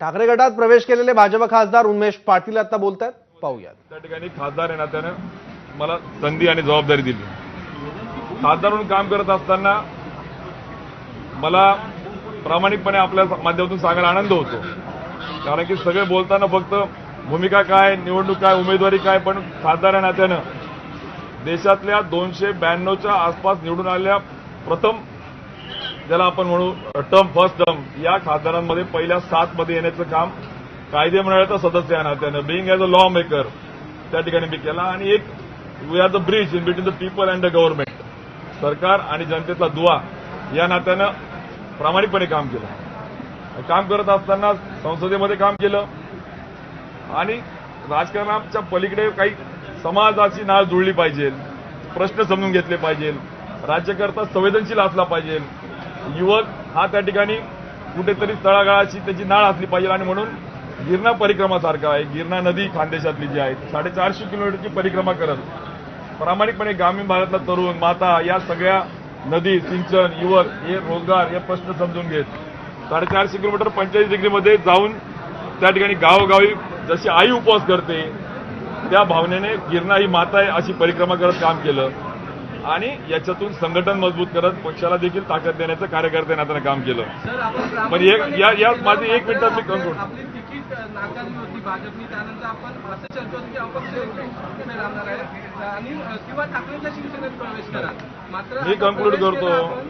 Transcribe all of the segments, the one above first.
ठाकरे गटात प्रवेश केलेले भाजप खासदार उन्मेश पाटील आता बोलतात पाहूयात. त्या ठिकाणी खासदार आहे ना त्यानं मला संधी आणि जबाबदारी दिली. खासदार म्हणून काम करत असताना मला प्रामाणिकपणे आपल्या माध्यमातून सांगायला आनंद होतो. कारण की सगळे बोलताना फक्त भूमिका काय निवडणूक काय उमेदवारी काय पण खासदार या नात्यानं देशातल्या दोनशे ब्याण्णवच्या आसपास निवडून आलेल्या प्रथम ज्याला आपण म्हणू टर्म फर्स्ट टर्म या खासदारांमध्ये पहिल्या सातमध्ये येण्याचं काम कायदे मंडळाचा सदस्य या नात्यानं being as a law maker त्या ठिकाणी मी केला. आणि एक we are the bridge in between the people and the government सरकार आणि जनतेतला दुवा या नात्यानं प्रामाणिकपणे काम केलं. काम करत असताना संसदेमध्ये काम केलं. आणि राजकारणाच्या पलीकडे काही समाजाची नाळ जुळली पाहिजे. प्रश्न समजून घेतले पाहिजे. राज्यकर्ता संवेदनशील असला पाहिजे. युवक हा त्या ठिकाणी कुठेतरी तळागाळाची त्याची नाळ असली पाहिजे आणि म्हणून गिरणा परिक्रमासारखा आहे. गिरणा नदी खानदेशातली जी आहे साडेचारशे किलोमीटरची परिक्रमा करत प्रामाणिकपणे ग्रामीण भागातला तरुण माता या सगळ्या नदी सिंचन युवक हे रोजगार हे प्रश्न समजून घेत साडेचारशे किलोमीटर पंचेचाळीस डिग्रीमध्ये जाऊन त्या ठिकाणी गावोगावी जशी आई उपवास करते त्या भावनेने गिरणा ही माता आहे अशी परिक्रमा करत काम केलं. आणि याच्यातून संघटन मजबूत करत पक्षाला देखील ताकद देण्याचं कार्यकर्त्यांनी आता काम केलं. पण एक या माझी एक मिनिटात मी कंक्लूड मी प्रवेश करतो.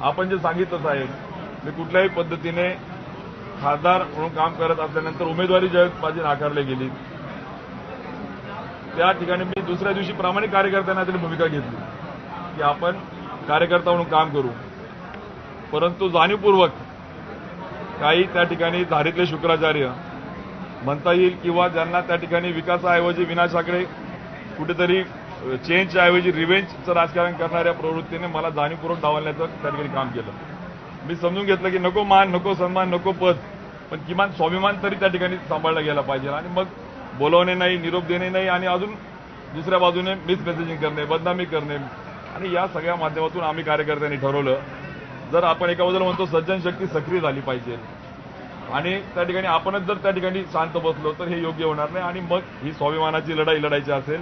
आपण. जे सांगितलं साहेब मी कुठल्याही पद्धतीने खासदार म्हणून काम करत असल्यानंतर उमेदवारी ज्यावेळेस माझी नाकारली गेली. त्या ठिकाणी मी दुसऱ्या दिवशी प्रामाणिक कार्यकर्त्यांना तरी भूमिका घेतली. की आपण कार्यकर्ता म्हणून काम करू. परंतु जाणीवपूर्वक काही त्या ठिकाणी धारीतले शुक्राचार्य म्हणता येईल किंवा ज्यांना त्या ठिकाणी विकासाऐवजी विनाशाकडे कुठेतरी चेंजच्या ऐवजी रिव्हेंजचं राजकारण करणाऱ्या प्रवृत्तीने मला जाणीवपूर्वक डावलण्याचं त्या ठिकाणी काम केलं. मी समजून घेतलं की नको मान नको सन्मान नको पद पण किमान स्वाभिमान तरी त्या ठिकाणी सांभाळला गेला पाहिजे. आणि मग बोलवणे नाही निरोप देणे नाही आणि अजून दुसऱ्या बाजूने मिसमेसेजिंग करणे बदनामी करणे. आणि या सगळ्या माध्यमातून आम्ही कार्यकर्त्यांनी ठरवलं जर आपण एकाबद्दल म्हणतो सज्जन शक्ती सक्रिय झाली पाहिजे. आणि त्या ठिकाणी आपणच जर त्या ठिकाणी शांत बसलो तर हे योग्य होणार नाही. आणि मग ही स्वाभिमानाची लढाई लढायची असेल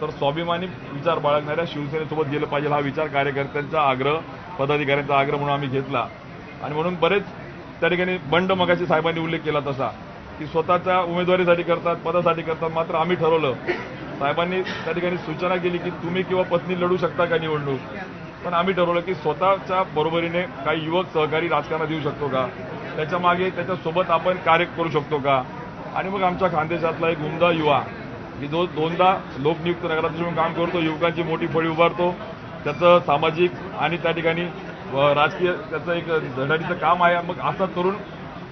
तर स्वाभिमानी विचार बाळगणाऱ्या शिवसेनेसोबत गेलं पाहिजे हा विचार कार्यकर्त्यांचा आग्रह पदाधिकाऱ्यांचा आग्रह म्हणून आम्ही घेतला. आणि म्हणून बरेच त्या ठिकाणी बंड मगाशी साहेबांनी उल्लेख केला तसा. की स्वतःच्या उमेदवारीसाठी करतात पदासाठी करतात मात्र आम्ही ठरवलं. साहेबांनी त्या ठिकाणी सूचना केली की तुम्ही किंवा पत्नी लढू शकता का निवडणूक? पण आम्ही ठरवलं की स्वतःच्या बरोबरीने काही युवक सहकारी राजकारणात येऊ शकतो का? त्याच्यामागे त्याच्यासोबत आपण कार्य करू शकतो का? आणि मग आमच्या खानदेशातला एक उमदा युवा की जो दोनदा लोकनियुक्त नगराध्यक्ष म्हणून काम करतो युवकांची मोठी फळी उभारतो. त्याचं सामाजिक आणि त्या ठिकाणी राजकीय त्याचं एक धडाडीचं काम आहे. मग असा तरुण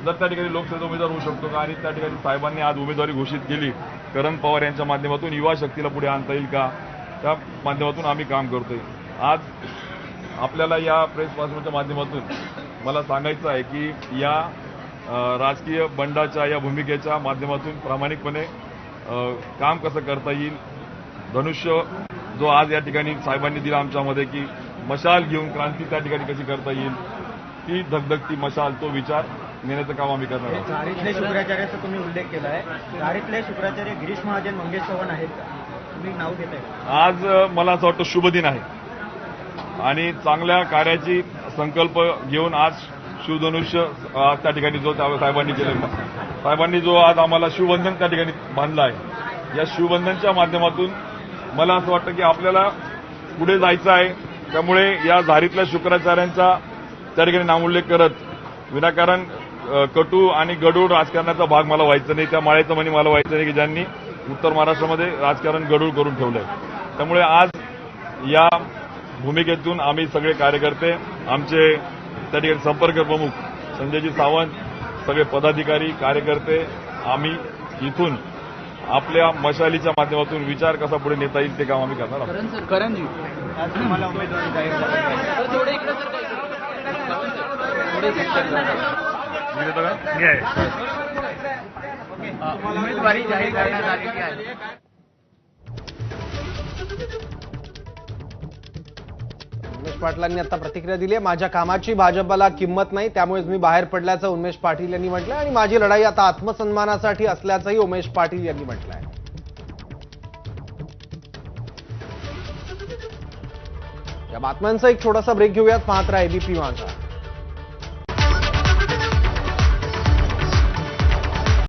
जर त्या ठिकाणी लोकसभेचा उमेदवार होऊ शकतो का आणि त्या ठिकाणी साहेबांनी आज उमेदवारी घोषित केली करण पवार यांच्या माध्यमातून युवा शक्तीला पुढे आणता येईल का? त्या माध्यमातून आम्ही काम करतोय. आज आपल्याला या प्रेस पासच्या माध्यमातून मला सांगायचं आहे की या राजकीय बंडाच्या या भूमिकेच्या माध्यमातून प्रामाणिकपणे काम कसं करता येईल? धनुष्य जो आज या ठिकाणी साहेबांनी दिला आमच्यामध्ये की मशाल घेऊन क्रांती त्या ठिकाणी कशी करता येईल? ती धगधगती मशाल तो विचार नेण्याचं काम आम्ही करणार आहोत. झारीतले शुक्राचार्याचा तुम्ही उल्लेख केला आहे झारीतले शुक्राचार्य गिरीश महाजन मंगेश चव्हाण आहेत तुम्ही नाव घेताय आज अ, मला असं वाटतं शुभ दिन आहे. आणि चांगल्या कार्याची संकल्प घेऊन आज शिवधनुष्य अ, त्या ठिकाणी जो साहेबांनी केलं साहेबांनी जो आज आम्हाला शिवबंधन त्या ठिकाणी बांधलं आहे. या शिवबंधनच्या माध्यमातून मला असं वाटतं की आपल्याला पुढे जायचं आहे. त्यामुळे या धारीतल्या शुक्राचार्यांचा त्या ठिकाणी नामोल्लेख करत विनाकारण कटू आणि गडूळ राजकारणाचा भाग मला व्हायचा नाही. त्या माळ्याचं म्हणी मला व्हायचं नाही की ज्यांनी उत्तर महाराष्ट्रामध्ये राजकारण गडूळ करून ठेवलंय. त्यामुळे आज या भूमिकेतून आम्ही सगळे कार्यकर्ते आमचे त्या ठिकाणी संपर्क प्रमुख संजयजी सावंत सगळे पदाधिकारी कार्यकर्ते आम्ही इथून आपल्या मशालीच्या माध्यमातून विचार कसा पुढे नेता येईल ते काम आम्ही करणार आहोत. उमेदवारी जाहीर करण्यात आलेली आहे उमेश पाटलांनी आता प्रतिक्रिया दिली आहे. माझ्या कामाची भाजपला किंमत नाही त्यामुळेच मी बाहेर पडल्याचं उमेश पाटील यांनी म्हटलं आणि माझी लढाई आता आत्मसन्मानासाठी असल्याचंही उमेश पाटील यांनी म्हटलंय. या बातम्यांचा एक छोटासा ब्रेक घेऊयात. मात्र एबीपी माझा.